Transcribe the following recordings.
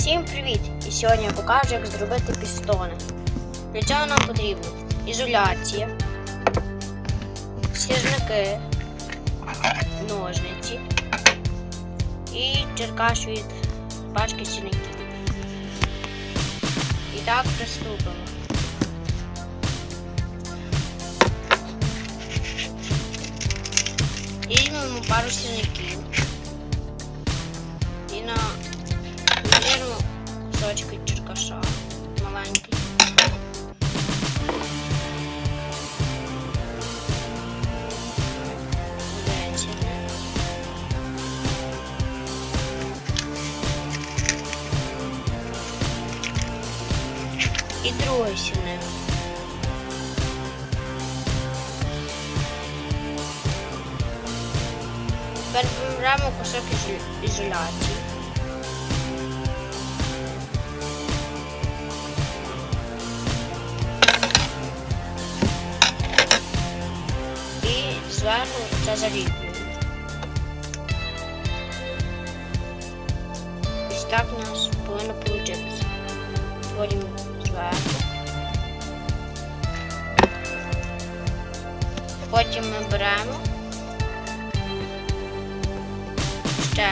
Всім привіт! І сьогодні я покажу, як зробити пістони. Для цього нам потрібна ізоляція, сірники, ножниці і черкаш від пачки сірників. І так приступимо. Візьмемо пару сірників і на кусочки черкаша маленький. І другий сірник. Тепер беремо кусок ізоляції. Зверху це заліплюємо. Ось так у нас повинно вийти. Потім зверху. Потім ми беремо ще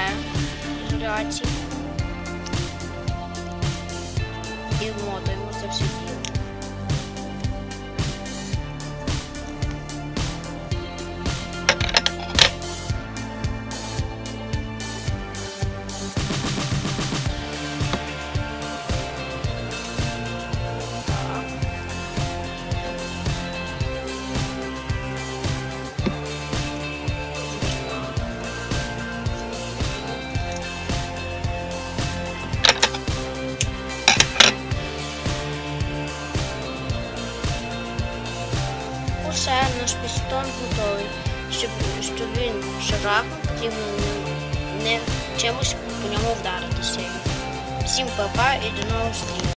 ізоляцію Усе, наш пістон готовий. Щоб, щоб він шарахнув, хотів не чимось по ньому вдаритися. Всім па-па і до нових зустрічей.